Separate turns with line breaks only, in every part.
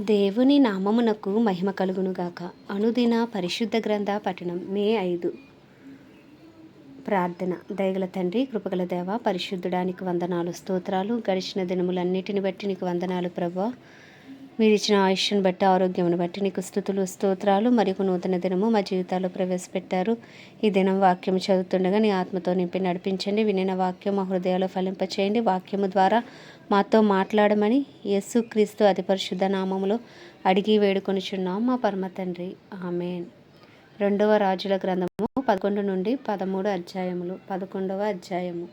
దేవుని నామమునకు మహిమ కలుగునుగాక. అనుదిన పరిశుద్ధ గ్రంథ పఠనం మే ఐదు. ప్రార్థన. దయగల తండ్రి కృపగల దేవ పరిశుద్ధుడానికి వందనాలు స్తోత్రాలు. గడిచిన దినములన్నిటిని బట్టి నీకు వందనాలు ప్రభా మీరు ఇచ్చిన ఆయుష్ను బట్టి ఆరోగ్యమును బట్టి నీకు స్థుతులు స్తోత్రాలు మరియు నూతన దినము మా జీవితాల్లో ప్రవేశపెట్టారు. ఈ దినం వాక్యం చదువుతుండగా నీ ఆత్మతో నింపి నడిపించండి. వినిన వాక్యం మా హృదయాల్లో ఫలింపచేయండి. వాక్యము ద్వారా మాతో మాట్లాడమని యేసు క్రీస్తు అతి పరిశుద్ధ నామములో అడిగి వేడుకొనిచున్నాం మా పరమ తండ్రి. ఆమెన్. రెండవ రాజుల గ్రంథము పదకొండు నుండి పదమూడు అధ్యాయములు. పదకొండవ అధ్యాయము.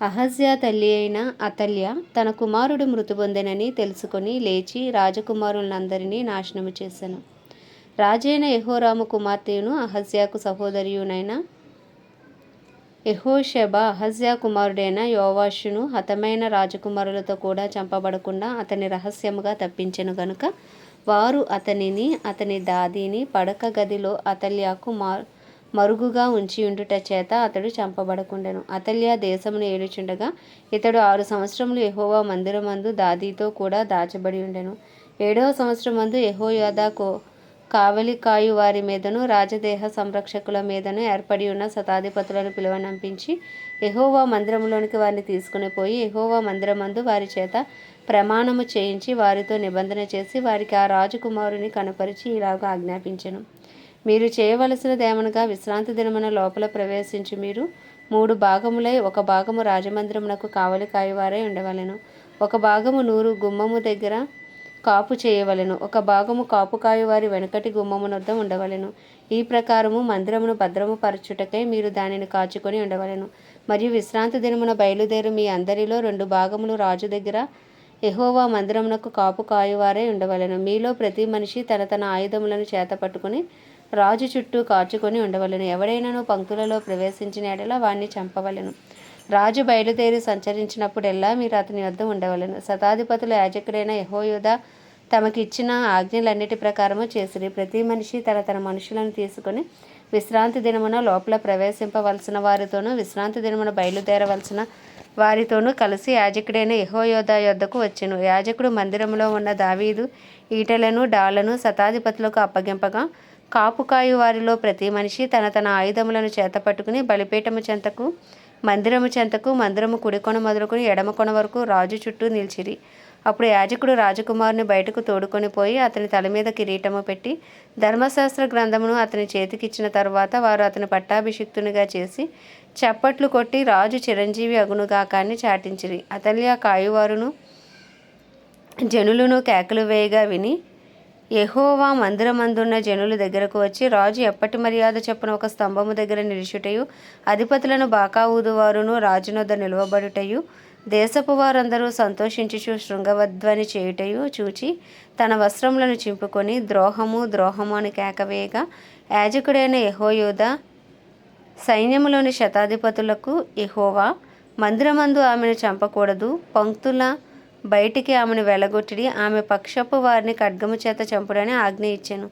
అహజ్య తల్లి అయిన అతల్య తన కుమారుడు మృతి పొందెనని తెలుసుకొని లేచి రాజకుమారులందరినీ నాశనము చేశాను రాజైన యహోరాము కుమార్తెను అహజ్యాకు సహోదరియునైన యహోషెబ అహజ్యా కుమారుడైన యోవాషును హతమైన రాజకుమారులతో కూడా చంపబడకుండా అతని రహస్యముగా తప్పించెను గనుక వారు అతనిని అతని దాదిని పడక గదిలో అతల్యాకు మా మరుగుగా ఉంచి ఉండుట చేత అతడు చంపబడకుండెను. అతల్య దేశమును ఏడుచుండగా ఇతడు ఆరు సంవత్సరములు ఎహోవా మందిరమందు దాదీతో కూడా దాచబడి ఉండెను. ఏడవ సంవత్సరం మందు యెహోయాదా కో కావలికాయు వారి మీదను రాజదేహ సంరక్షకుల మీదను ఏర్పడి ఉన్న శతాధిపతులను పిలువనంపించి ఎహోవా మందిరములోనికి వారిని తీసుకుని పోయి ఎహోవా మందిరమందు వారి చేత ప్రమాణము చేయించి వారితో నిబంధన చేసి వారికి ఆ రాజకుమారుని కనపరిచి ఇలాగ ఆజ్ఞాపించను. మీరు చేయవలసినదేమనగా విశ్రాంతి దినమున లోపల ప్రవేశించి మీరు మూడు భాగములై ఒక భాగము రాజమందిరమునకు కావలి కాయువారై ఉండవలెను. ఒక భాగము నూరు గుమ్మము దగ్గర కాపు చేయవలెను. ఒక భాగము కాపు వారి వెనకటి గుమ్మమునొద్ద ఉండవలెను. ఈ ప్రకారము మందిరమును భద్రము పరచుటకై మీరు దానిని కాచుకొని ఉండవలెను. మరియు విశ్రాంతి దినమున బయలుదేరు మీ అందరిలో రెండు భాగములు రాజు దగ్గర ఎహోవా మందిరమునకు కాపు కాయువారే ఉండవలెను. మీలో ప్రతి మనిషి తన తన ఆయుధములను చేత పట్టుకుని రాజు చుట్టూ కాచుకొని ఉండవలెను. ఎవడైనాను పంక్తులలో ప్రవేశించిన ఎడల వాణ్ణి చంపవలెను. రాజు బయలుదేరి సంచరించినప్పుడెల్లా మీరు అతని వద్ద ఉండవలెను. శతాధిపతుల యాజకుడైన యహోయుధ తమకిచ్చిన ఆజ్ఞలన్నిటి ప్రకారము చేసిరి ప్రతి మనిషి తన తన మనుషులను తీసుకొని విశ్రాంతి దినమున లోపల ప్రవేశింపవలసిన వారితోనూ విశ్రాంతి దినమున బయలుదేరవలసిన వారితోనూ కలిసి యాజకుడైన యహోయోధ యొద్దకు వచ్చెను. యాజకుడు మందిరంలో ఉన్న దావీదు ఈటలను డాళ్ళను శతాధిపతులకు అప్పగింపగా కాపుకాయు వారిలో ప్రతి మనిషి తన తన ఆయుధములను చేతపట్టుకుని బలిపీఠము చెంతకు మందిరము చెంతకు మందిరము కుడికొన మొదలుకొని ఎడమ కొన వరకు రాజు చుట్టూ నిలిచిరి. అప్పుడు యాజకుడు రాజకుమారుని బయటకు తోడుకొని పోయి అతని తల మీద కిరీటము పెట్టి ధర్మశాస్త్ర గ్రంథమును అతని చేతికిచ్చిన తర్వాత వారు అతని పట్టాభిషిక్తునిగా చేసి చప్పట్లు కొట్టి రాజు చిరంజీవి అగునుగాకాన్ని చాటించిరి. అతల్య కాయువారును జనులను కేకలు వేయగా విని యహోవా మందిరమందున్న జనుల దగ్గరకు వచ్చి రాజు ఎప్పటి మర్యాద చొప్పున ఒక స్తంభము దగ్గర నిలుచుటయు? అధిపతులను బాకా ఊదువారును రాజునొద్ద నిలువబడుటయు? దేశపు వారందరూ సంతోషించుచు శృంగవధ్వని చేయుటయు చూచి తన వస్త్రములను చింపుకొని ద్రోహము ద్రోహము అని కేకవేయగా యాజకుడైన యహోయోధ సైన్యములోని శతాధిపతులకు ఎహోవా మందిరమందు ఆమెను చంపకూడదు పంక్తుల బయటికి ఆమెను వెలగొట్టి ఆమె పక్షపు వారిని ఖడ్గము చేత చంపుడని ఆజ్ఞ ఇచ్చెను.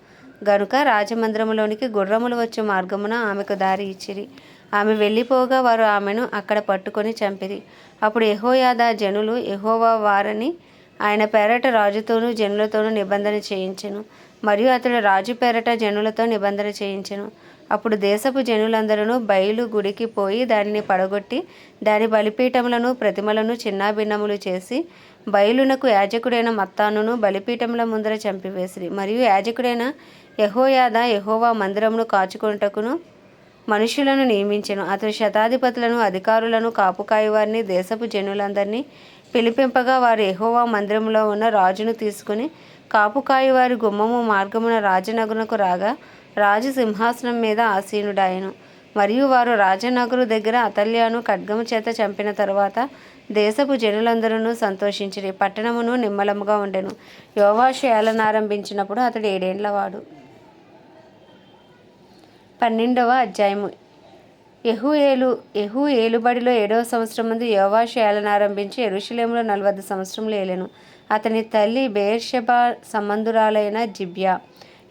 గనుక రాజమందిరములోనికి గుర్రములు వచ్చే మార్గమున ఆమెకు దారి ఇచ్చిరి. ఆమె వెళ్ళిపోగా వారు ఆమెను అక్కడ పట్టుకొని చంపిరి. అప్పుడు యహోయాద జనులు యహోవా వారని ఆయన పేరట రాజుతోనూ జనులతోనూ నిబంధన చేయించెను. మరియు అతడు రాజు పేరట జనులతో నిబంధన చేయించెను. అప్పుడు దేశపు జనులందరూ బయలు గుడికి పోయి దానిని పడగొట్టి దాని బలిపీఠములను ప్రతిమలను చిన్నాభిన్నములు చేసి బయలునకు యాజకుడైన మత్తానును బలిపీఠముల ముందర చంపివేసిరి. మరియు యాజకుడైన యహోయాద యహోవా మందిరమును కాచుకొనుటకును మనుషులను నియమించెను. అతడు శతాధిపతులను అధికారులను కాపుకాయి వారిని దేశపు జనులందరినీ పిలిపింపగా వారు ఎహోవా మందిరంలో ఉన్న రాజును తీసుకుని కాపుకాయి వారి గుమ్మము మార్గమున రాజనగరునకు రాగా రాజు సింహాసనం మీద ఆసీనుడాయను మరియు వారు రాజనగరు దగ్గర అతల్యాను ఖడ్గము చేత చంపిన తరువాత దేశపు జనులందరూ సంతోషించిరి పట్టణమును నిమ్మలముగా ఉండెను. యోవాషు ఏలనారంభించినప్పుడు అతడు ఏడేండ్లవాడు పన్నెండవ అధ్యాయము. యహు ఏలు యహు ఏలుబడిలో ఏడవ సంవత్సరం ముందు యోవాషు ఏలనారంభించి ఎరుషులేములో నలభై సంవత్సరములు ఏలెను. అతని తల్లి బేర్షబా సంబంధురాలైన జిబ్యా.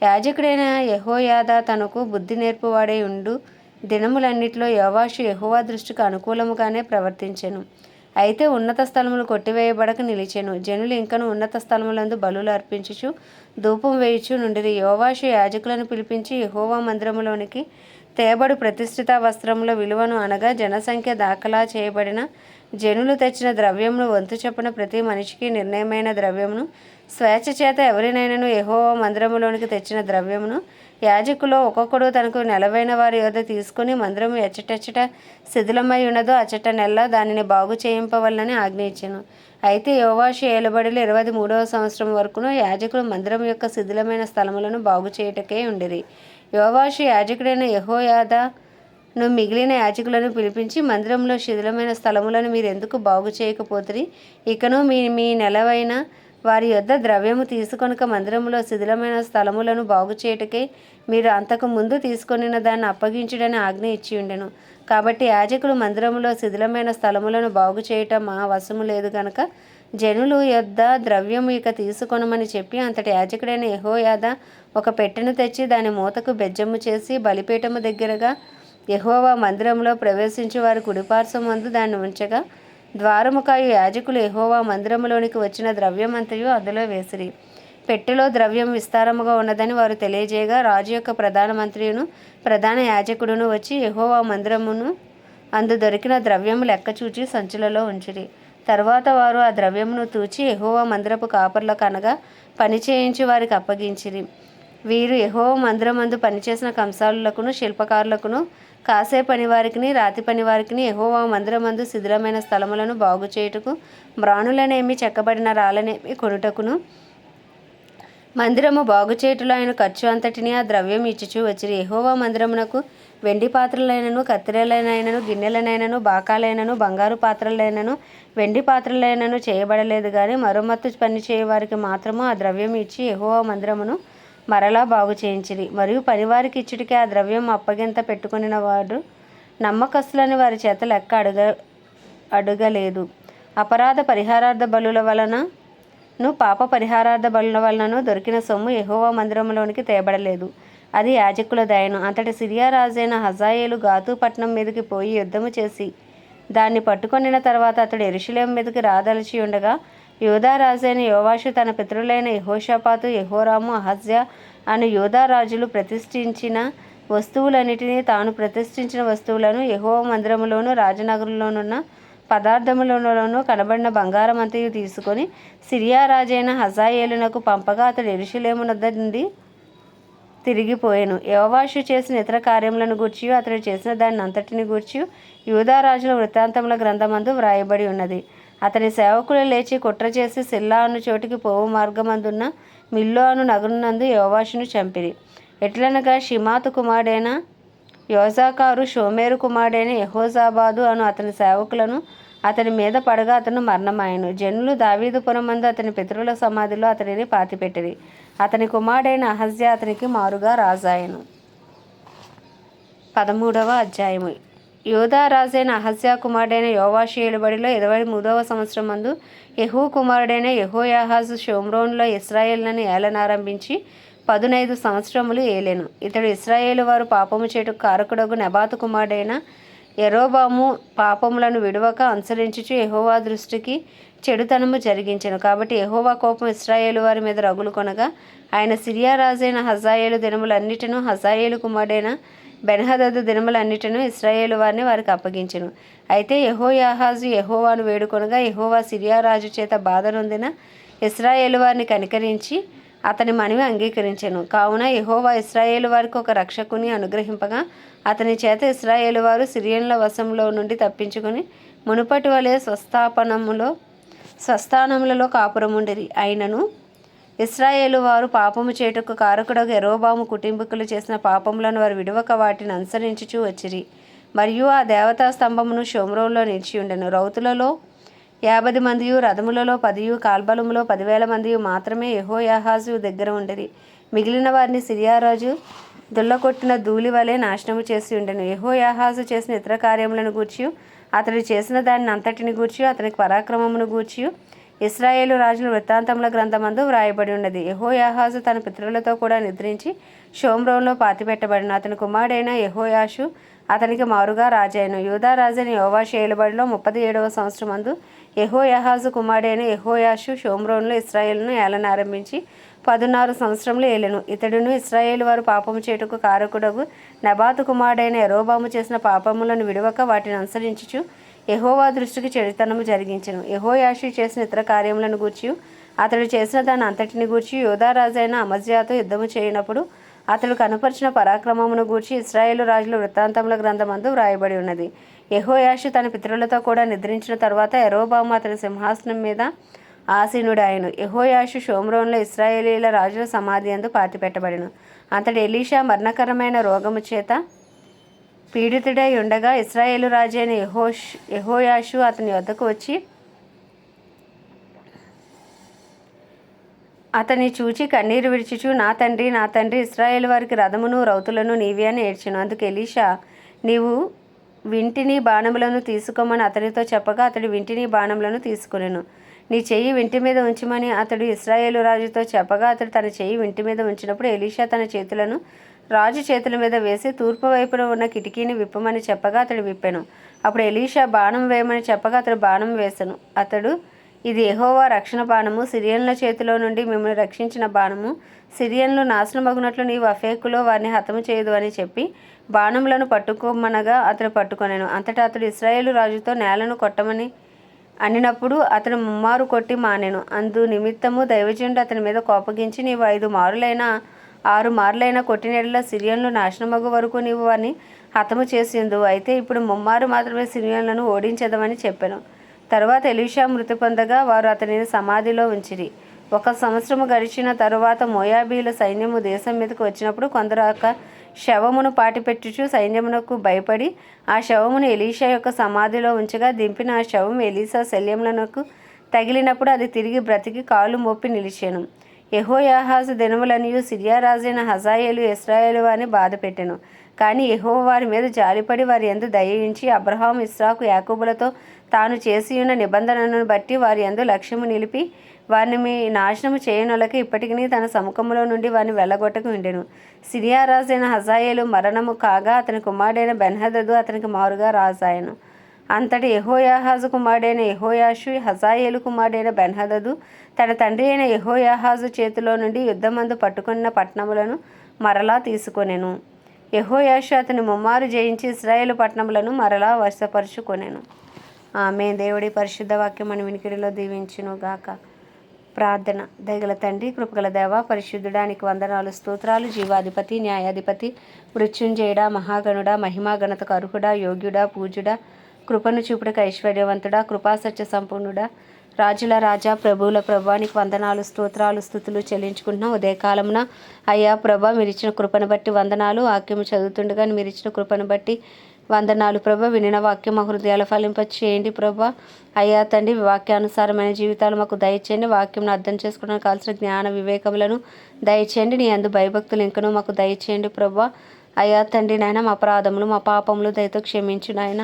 యాజకుడైన యహోయాద తనకు బుద్ధి నేర్పువాడై ఉండు. దినములన్నిటిలో యోవాషు యెహోవా దృష్టికి అనుకూలముగానే ప్రవర్తించెను. అయితే ఉన్నత స్థలములు కొట్టివేయబడక నిలిచెను. జనులు ఇంకను ఉన్నత స్థలములందు బలులు అర్పించుచు ధూపం వేయుచు నుండి యోవాషు యాజకులను పిలిపించి యహోవా మందిరములోనికి తేబడు ప్రతిష్ఠిత వస్త్రముల విలువను అనగా జనసంఖ్య దాఖలా చేయబడిన జనులు తెచ్చిన ద్రవ్యమును వంతు చొప్పున ప్రతి మనిషికి నిర్ణయమైన ద్రవ్యమును స్వేచ్ఛ చేత ఎవరినైనాను యహోవా మందిరములోనికి తెచ్చిన ద్రవ్యమును యాజకులో ఒక్కొక్కడు తనకు నెలవైన వారి యొద్ద తీసుకుని మందిరము ఎచ్చటెచ్చట శిథిలమై ఉన్నదో అచ్చట నెల దానిని బాగు చేయింపవలనని ఆజ్ఞ అయితే యోవాషు ఏలుబడిలో ఇరవై మూడవ సంవత్సరం వరకును యాజకులు మందిరం యొక్క శిథిలమైన స్థలములను బాగు చేయుటకే ఉండిరి. యోవాషు యాజకుడైన యెహోయాదాను మిగిలిన యాజకులను పిలిపించి మందిరంలో శిథిలమైన స్థలములను మీరు ఎందుకు బాగు చేయకపోతిరి? ఇకను మీ మీ నెలవైన వారి యొద్ద ద్రవ్యము తీసుకొనక మందిరములో శిథిలమైన స్థలములను బాగు చేయటకే మీరు అంతకు ముందు తీసుకొనిన దాన్ని అప్పగించుడని ఆజ్ఞ ఇచ్చి ఉండెను. కాబట్టి యాజకులు మందిరములో శిథిలమైన స్థలములను బాగు చేయటం మా వశము లేదు గనక జనులు యొద్ద ద్రవ్యము ఇక తీసుకొనమని చెప్పి అంతటి యాజకుడైన యహోయాద ఒక పెట్టెను తెచ్చి దాని మూతకు బెజ్జము చేసి బలిపీఠము దగ్గరగా యహోవా మందిరంలో ప్రవేశించి వారి కుడిపార్శ్వం మందు దాన్ని ఉంచగా ద్వారముకాయు యాజకులు ఎహోవా మందిరములోనికి వచ్చిన ద్రవ్యమంతయు అందులో వేసిరి. పెట్టెలో ద్రవ్యం విస్తారముగా ఉన్నదని వారు తెలియజేయగా రాజు యొక్క ప్రధాన మంత్రియును ప్రధాన యాజకుడును వచ్చి ఎహోవా మందిరమును అందు దొరికిన ద్రవ్యము లెక్క చూచి సంచులలో ఉంచిరి. తర్వాత వారు ఆ ద్రవ్యమును తూచి ఎహోవా మందిరపు కాపర్లకు అనగా పని చేయించి వారికి అప్పగించిరి. వీరు ఎహోవా మందిరమందు పనిచేసిన కంసాలులకును శిల్పకారులకును కాసే పనివారికిని రాతి పనివారికిని ఎహోవా మందిరమందు శిథిలమైన స్థలములను బాగు చేయుటకు మ్రాణులనేమి చెక్కబడిన రాళ్ళనేమి కొనుటకును. మందిరము బాగు చేయుటలో ఆయన ఖర్చు అంతటిని ఆ ద్రవ్యం ఇచ్చుచు వచ్చిరి. ఎహోవా మందిరమునకు వెండి పాత్రలైనను కత్తిరలైనను గిన్నెలనైనను బాకాలైనను బంగారు పాత్రలైనను వెండి పాత్రలైనను చేయబడలేదు కానీ మరమ్మత్తు పని చేయవారికి మాత్రము ఆ ద్రవ్యం ఇచ్చి ఎహోవా మందిరమును మరలా బాగు చేయించిరి. మరియు పనివారికి ఇచ్చుటికి ఆ ద్రవ్యం అప్పగింత పెట్టుకుని వాడు నమ్మకస్తులని వారి చేత లెక్క అడుగ అడగలేదు. అపరాధ పరిహారార్థ బలుల వలనను పాప పరిహారార్థ బలుల వలనను దొరికిన సొమ్ము ఎహోవా మందిరంలోనికి తేబడలేదు. అది యాజకుల దయను. అంతటి సిరియా రాజైన హజాయేలు గాతు పట్టణం మీదకి పోయి యుద్ధము చేసి దాన్ని పట్టుకొనిన తర్వాత అతడు ఎరుషులేం మీదకి రాదలిచి ఉండగా యోధా రాజైన యోవాషు తన పితరులైన యహోషాపాతు యహోరాము అహజ్య అని యోధా రాజులు ప్రతిష్ఠించిన వస్తువులన్నిటినీ తాను ప్రతిష్ఠించిన వస్తువులను యహో మందిరములోను రాజనగరంలోనున్న పదార్థములలోనూ కనబడిన బంగారం అంతయు తీసుకొని సిరియా రాజైన హజాయేలునకు పంపగా అతడు ఎరుషులేమునొద్ద నుండి తిరిగిపోయాను. యోవాషు చేసిన ఇతర కార్యములను గూర్చి అతడు చేసిన దాన్ని అంతటిని గూర్చి యూదారాజుల వృత్తాంతముల గ్రంథమందు వ్రాయబడి ఉన్నది. అతని సేవకులు లేచి కుట్ర చేసి సిల్లా అను చోటికి పోవు మార్గమందున్న మిల్లో అను నగరునందు యోవాషును చంపిరి. ఎట్లనగా షిమాతు కుమారుడైన యోజాకారు షోమేరు కుమారుడైన యహోజాబాదు అను అతని సేవకులను అతని మీద పడగా అతను మరణమాయను. జనులు దావీదుపురమందు అతని పితరుల సమాధిలో అతనిని పాతిపెట్టిరి. అతని కుమారుడైన అహజ్య అతనికి మారుగా రాజాయను. పదమూడవ అధ్యాయము. యోధా రాజైన కుమారుడైన యోవాషు ఏలుబడిలో ఇరవై మూడవ సంవత్సరం మందు యహూ కుమారుడైన యహోయాహాజు షోమ్రోన్లో ఇస్రాయేళ్ళను ఏలనారంభించి పదునైదు సంవత్సరములు ఏలెను. ఇతడు ఇస్రాయేలు వారు పాపము చేటు కారకుడగు నెబాతు కుమారుడైన ఎరోబాము పాపములను విడవక అనుసరించుచు యహోవా దృష్టికి చెడుతనము జరిగించెను. కాబట్టి యహోవా కోపం ఇస్రాయేలు వారి మీద రగులు కొనగా ఆయన సిరియా రాజైన హజాయేలు దినములన్నిటిను హజాయేలు కుమారుడైన బెన్హదదు దినములన్నిటిను ఇస్రాయేలు వారిని వారికి అప్పగించెను. అయితే యహోయాహాజు యహోవాను వేడుకొనగా యహోవా సిరియా రాజు చేత బాధ నొందిన ఇస్రాయేలు వారిని కనికరించి అతని మనవి అంగీకరించెను. కావున యహోవా ఇస్రాయేలు వారికి ఒక రక్షకుని అనుగ్రహింపగా అతని చేత ఇస్రాయేలు వారు సిరియన్ల వశంలో నుండి తప్పించుకుని మునుపటి వలె స్వస్థాపనములో స్వస్థానములలో కాపురముండిరి. అయినను ఇస్రాయేలు వారు పాపము చేటుకు కారకుడగు ఎరోబాము కుటుంబీకులు చేసిన పాపములను వారు విడవక వాటిని అనుసరించుచూ వచ్చిరి. మరియు ఆ దేవతా స్తంభమును షోమ్రోన్లో నిలిచి ఉండెను. రౌతులలో యాభై మందియు రథములలో పదియు కాల్బలములో పదివేల మందియు మాత్రమే యహోయాహాజు దగ్గర ఉండేది మిగిలిన వారిని సిరియారాజు దుల్లకొట్టిన ధూళి వలె నాశనము చేసి ఉండెను. యహోయాహాజు చేసిన ఇతర కార్యములను గూర్చి అతడు చేసిన దాన్ని అంతటిని గూర్చి అతనికి పరాక్రమమును గూర్చి ఇస్రాయేలు రాజుల వృత్తాంతముల గ్రంథమందు వ్రాయబడి ఉన్నది. యహోయాహాజు తన పితరులతో కూడా నిద్రించి షోమ్రోన్లో పాతిపెట్టబడిన అతని కుమారుడైన యహోయాషు అతనికి మారుగా రాజైన యూదా రాజైన యోవాషు ఏలుబడిలో ముప్పది ఏడవ సంవత్సరం అందు యహోయహాజు కుమారుడైన యహోయాషు షోమ్రోన్లో ఇస్రాయేల్ను ఏలనారంభించి పదునారు సంవత్సరంలో ఏలెను. ఇతడును ఇస్రాయేల్ వారు పాపము చేటుకు కారకుడగు నబాతు కుమారుడైన ఎరోబాము చేసిన పాపములను విడవక వాటిని అనుసరించుచు యహోవా దృష్టికి చెడుతనము జరిగించను. యహోయాషు చేసిన ఇతర కార్యములను గూర్చి అతడు చేసిన దాని అంతటిని గూర్చి యోధారాజైన అమజ్యాతో యుద్ధము చేయనప్పుడు అతడు కనపరిచిన పరాక్రమమును గూర్చి ఇస్రాయేలు రాజుల వృత్తాంతముల గ్రంథమందు వ్రాయబడి ఉన్నది. యహోయాషు తన పితరులతో కూడా నిద్రించిన తర్వాత ఎరోబాము అతని సింహాసనం మీద ఆసీనుడాయను యహోయాషు షోమ్రోన్లో ఇస్రాయేలీల రాజుల సమాధి అందు పాతిపెట్టబడిను. అతడు ఎలీషా మరణకరమైన రోగము చేత పీడితుడై ఉండగా ఇస్రాయేలు రాజు అయిన యహోష్ యహోయాషు అతని వద్దకు వచ్చి అతని చూచి కన్నీరు విడిచిచు నా తండ్రి నా తండ్రి ఇస్రాయేల్ వారికి రథమును రౌతులను నీవి అని ఏడ్చెను. అందుకు ఎలీషా నీవు వింటిని బాణములను తీసుకోమని అతనితో చెప్పగా అతడు వింటిని బాణములను తీసుకునేను. నీ చెయ్యి వింటి మీద ఉంచమని అతడు ఇస్రాయేలు రాజుతో చెప్పగా అతడు తన చెయ్యి వింటి మీద ఉంచినప్పుడు ఎలీషా తన చేతులను రాజు చేతుల మీద వేసి తూర్పు వైపున ఉన్న కిటికీని విప్పమని చెప్పగా అతడు విప్పెను. అప్పుడు ఎలీషా బాణం వేయమని చెప్పగా అతడు బాణం వేసెను. అతడు ఇది ఎహోవా రక్షణ బాణము. సిరియన్ల చేతిలో నుండి మిమ్మల్ని రక్షించిన బాణము. సిరియన్లు నాశనమగునట్లు నీవు అఫేకులో వారిని హతము చేయదు అని చెప్పి బాణములను పట్టుకోమనగా అతడు పట్టుకొనెను. అంతటా అతడు ఇస్రాయేలు రాజుతో నేలను కొట్టమని అనినప్పుడు అతను ముమ్మారు కొట్టి మానెను. అందు నిమిత్తము దైవజనుడు అతని మీద కోపగించి నీవు ఐదు మారులైనా ఆరు మార్లైన కొట్టినెడల సిరియన్లు నాశనమగు వరకు నీవు వారిని హతము చేసిందు. అయితే ఇప్పుడు ముమ్మారు మాత్రమే సిరియన్లను ఓడించదమని చెప్పాను. తరువాత ఎలీషా మృతి పొందగా వారు అతనిని సమాధిలో ఉంచిరి. ఒక సంవత్సరము గడిచిన తరువాత మోయాబీల సైన్యము దేశం మీదకు వచ్చినప్పుడు కొందరు ఒక శవమును పాటిపెట్టుచు సైన్యమునకు భయపడి ఆ శవమును ఎలీషా యొక్క సమాధిలో ఉంచగా దింపిన ఆ శవం ఎలీసా శల్యములకు తగిలినప్పుడు అది తిరిగి బ్రతికి కాలు మోపి నిలిచాను. యహోయాహాజు దినములనియు సిరియా రాజైన హజాయేలు ఇస్రాయేలు వారిని బాధ పెట్టెను. కానీ యహో వారి మీద జాలిపడి వారి ఎందు దయించి అబ్రహాం ఇస్రాకు యాకూబులతో తాను చేసి ఉన్న నిబంధనను బట్టి వారి ఎందు లక్ష్యము నిలిపి వారిని మీ నాశనము చేయనులకి ఇప్పటికీ తన సముఖములో నుండి వారిని వెళ్ళగొట్టకు ఉండెను. సిరియా రాజైన హజాయేలు మరణము కాగా అతని కుమారుడైన బెన్హదదు అతనికి మారుగా రాజాయను. అంతటి యహోయాహాజు కుమారుడైన యహోయాషు హజాయేలు కుమారుడైన బెన్హదదు తన తండ్రి అయిన యహోయాహాజు చేతిలో నుండి యుద్ధమందు పట్టుకున్న పట్టణములను మరలా తీసుకొనెను. యహోయాషు అతని ముమ్మారు జయించి ఇస్రాయేలు పట్టణములను మరలా వశపరుచుకొనెను. ఆమె దేవుడి పరిశుద్ధ వాక్యం మన వినికిడిలో దీవించును గాక. ప్రార్థన దయగల తండ్రి కృపగల దేవ పరిశుద్ధుడానికి వందనాలు స్తోత్రాలు జీవాధిపతి న్యాయాధిపతి మృత్యుంజయుడా మహాగణుడా మహిమా గణతకు అర్హుడా యోగ్యుడా పూజుడా కృపను చూపుడక ఐశ్వర్యవంతుడా కృపాసత్య సంపూర్ణుడా. రాజుల రాజా ప్రభువుల ప్రభానికి వందనాలు స్తోత్రాలు స్థుతులు చెల్లించుకుంటున్నాం. ఉదయకాలమున అయ్యా ప్రభా మీరు ఇచ్చిన కృపను బట్టి వందనాలు. వాక్యం చదువుతుండగా మీరు ఇచ్చిన కృపను బట్టి వందనాలు ప్రభ. వినిన వాక్యం మా హృదయాలు ఫలింప చేయండి ప్రభా. అయ్యా తండ్రి వాక్యానుసారమైన జీవితాలు మాకు దయచేయండి. వాక్యం అర్థం చేసుకోవడానికి కావాల్సిన జ్ఞాన వివేకములను దయచేయండి. నీ అందు భయభక్తులు ఇంకను మాకు దయచేయండి ప్రభా. అయ్యా తండ్రి నాయన మా అపరాధములు మా పాపములు దయతో క్షమించు నాయన.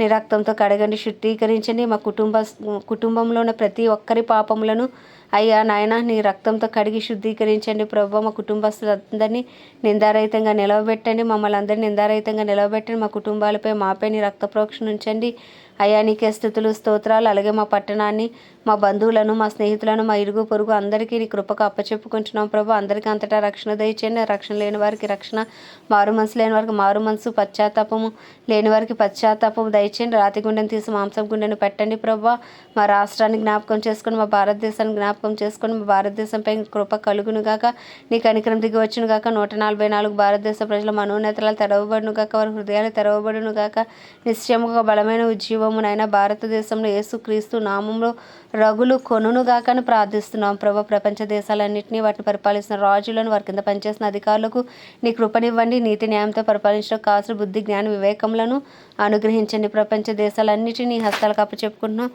నీ రక్తంతో కడగండి శుద్ధీకరించండి. మా కుటుంబ కుటుంబంలో ఉన్న ప్రతి ఒక్కరి పాపములను అయ్యా నాయన నీ రక్తంతో కడిగి శుద్ధీకరించండి. ప్రభు మా కుటుంబస్తులందరినీ నిందారహితంగా నిలవబెట్టండి. మమ్మల్ని అందరినీ నిందారహితంగా నిలవబెట్టండి. మా కుటుంబాలపై మాపై నీ రక్త ప్రోక్షణ ఉంచండి. అయ్యా నీకే స్థుతులు స్తోత్రాలు. అలాగే మా పట్టణాన్ని మా బంధువులను మా స్నేహితులను మా ఇరుగు పొరుగు అందరికీ నీ కృపకు అప్పచెప్పుకుంటున్నాం ప్రభు. అందరికీ అంతటా రక్షణ దయచేయండి. రక్షణ లేని వారికి రక్షణ మారు మనసు లేని వారికి మారు మనసు పశ్చాత్తాపము లేని వారికి పశ్చాత్తాపము దయచేయండి. రాతి గుండెను తీసి మాంసం గుండెను పెట్టండి ప్రభు. మా రాష్ట్రాన్ని జ్ఞాపకం చేసుకొని మా భారతదేశాన్ని జ్ఞాపకం చేసుకొని మా భారతదేశంపై కృప కలుగును గాక. నీ కనికరం దిగి వచ్చును గాక. నూట నలభై నాలుగు భారతదేశ ప్రజల మనోనేతలు తెరవబడును గాక. వారి హృదయాలు తెరవబడును గాక. నిశ్చయముగా బలమైన ఉజ్జీవమునైనా భారతదేశంలో యేసుక్రీస్తు నామంలో రగులు కొనును అని ప్రార్థిస్తున్నాం. ప్రభు ప్రపంచ దేశాలన్నింటినీ వాటిని పరిపాలిస్తున్న రాజులను వారి కింద పనిచేసిన అధికారులకు నీ కృపనివ్వండి. నీతి న్యాయంతో పరిపాలించడం కావాల్సిన బుద్ధి జ్ఞాన వివేకములను అనుగ్రహించండి. ప్రపంచ దేశాలన్నిటినీ హస్తాలకు అప్పచెప్పుకుంటున్నాం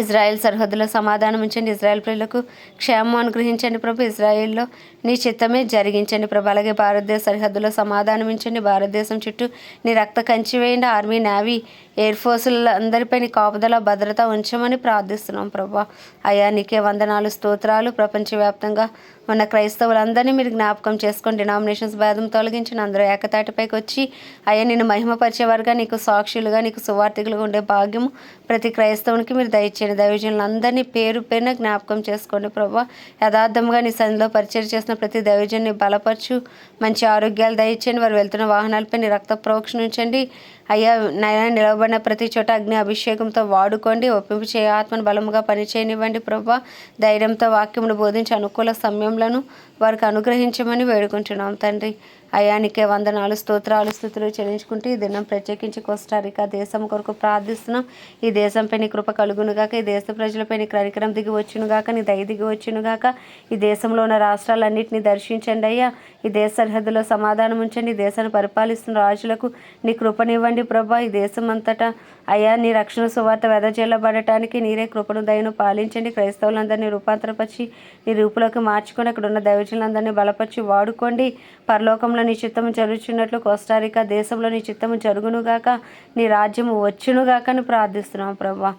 ఇజ్రాయెల్ సరిహద్దులో సమాధానం ఉంచండి. ఇజ్రాయెల్ ప్రజలకు క్షేమం అనుగ్రహించండి ప్రభు. ఇజ్రాయెల్లో నీ చిత్తమే జరిగించండి ప్రభు. అలాగే భారతదేశ సరిహద్దులో సమాధానం ఉంచండి. భారతదేశం చుట్టూ నీ రక్త కంచి వేయండి. ఆర్మీ నావీ ఎయిర్ ఫోర్సుల అందరిపై నీ కాపుదల భద్రత ఉంచమని ప్రార్థిస్తున్నాం ప్రభా. అయ్యా నీకే వందనాలు స్తోత్రాలు. ప్రపంచవ్యాప్తంగా ఉన్న క్రైస్తవులందరినీ మీరు జ్ఞాపకం చేసుకొని డినామినేషన్స్ భేదం తొలగించిన అందరూ ఏకతాటిపైకి వచ్చి అయ్యా నేను మహిమపరిచేవారుగా నీకు సాక్షులుగా నీకు సువార్థికులుగా ఉండే భాగ్యము ప్రతి క్రైస్తవునికి మీరు దయచేయండి. దైవజనులందరినీ పేరు పేరున జ్ఞాపకం చేసుకోండి ప్రభా. యథార్థంగా నీ సన్నిలో పరిచయం చేసిన ప్రతి దైవజన్ని బలపరచు మంచి ఆరోగ్యాలు దయచేయండి. వారు వెళ్తున్న వాహనాలపై నీ రక్త ప్రోక్షణ ఉంచండి. అయ్యా నయన ఇవ్వబడిన ప్రతి చోట అగ్ని అభిషేకంతో వాడుకోండి ఒప్పింపు చేయ ఆత్మను బలముగా పనిచేయనివ్వండి ప్రభా. ధైర్యంతో వాక్యమును బోధించి అనుకూల సమయంలో వారికి అనుగ్రహించమని వేడుకుంటున్నాం తండ్రి. అయానికే వందనాలు స్తోత్రాలు స్థుతులు చెల్లించుకుంటూ ఈ దినం ప్రత్యేకించి కోస్టారికా దేశం కొరకు ప్రార్థిస్తున్నాం. ఈ దేశంపై నీ కృప కలుగునుగాక ఈ దేశ ప్రజలపై నీ కరికరం దిగి వచ్చునుగాక నీ దయ దిగి వచ్చునుగాక ఈ దేశంలో ఉన్న రాష్ట్రాలన్నింటినీ దర్శించండి అయ్యా. ఈ దేశ సరిహద్దులో సమాధానం ఉంచండి ఈ దేశాన్ని పరిపాలిస్తున్న రాజులకు నీ కృపనివ్వండి ప్రభా. ఈ దేశం అంతటా అయ్యా నీ రక్షణ సువార్త వెదజల్లబడటానికి నీరే కృపను దయను పాలించండి. క్రైస్తవులందరినీ రూపాంతరపరిచి నీ రూపులోకి మార్చుకొని అక్కడ ఉన్న దైవజనులందరినీ బలపరిచి వాడుకోండి. పరలోకంలో నీ చిత్తము జరుగుచున్నట్లు కోస్టారికా దేశంలో నీ చిత్తము జరుగునుగాక నీ రాజ్యము వచ్చునుగాక అని ప్రార్థిస్తున్నాం ప్రభా.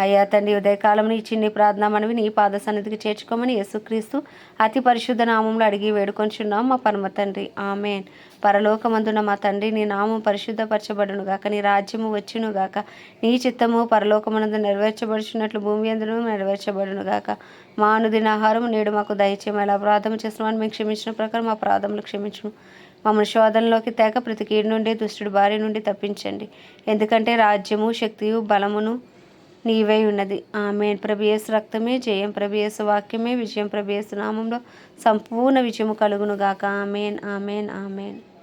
అయ్యా తండ్రి ఉదయకాలం నీ చిన్ని ప్రార్థన మనవి నీ పాద సన్నిధికి చేర్చుకోమని యేసుక్రీస్తు అతి పరిశుద్ధ నామంలో అడిగి వేడుకొంచున్నాం మా పరమ తండ్రి. ఆమెన్. పరలోకమందున మా తండ్రి నీ నామం పరిశుద్ధపరచబడును గాక నీ రాజ్యము వచ్చును గాక నీ చిత్తము పరలోకమనందు నెరవేర్చబడుచున్నట్లు భూమి అందును నెరవేర్చబడును గాక మా అనుదిన ఆహారం నేడు మాకు దయచేయమని అపరాధం చేస్తున్నామని మేము క్షమించిన ప్రకారం మా అపరాధములు క్షమించును మమ్మల్ని శోధనలోకి తేక ప్రతి కీడు నుండి దుష్టుడి బారి నుండి తప్పించండి. ఎందుకంటే రాజ్యము శక్తియు బలమును నీవై ఉన్నది. ఆమె ప్రభేసు రక్తమే జయం. ప్రభేసు వాక్యమే విజయం. ప్రభేసు నామంలో సంపూర్ణ విజయము కలుగును గాక ఆమెన్. ఆమెన్. ఆమెన్.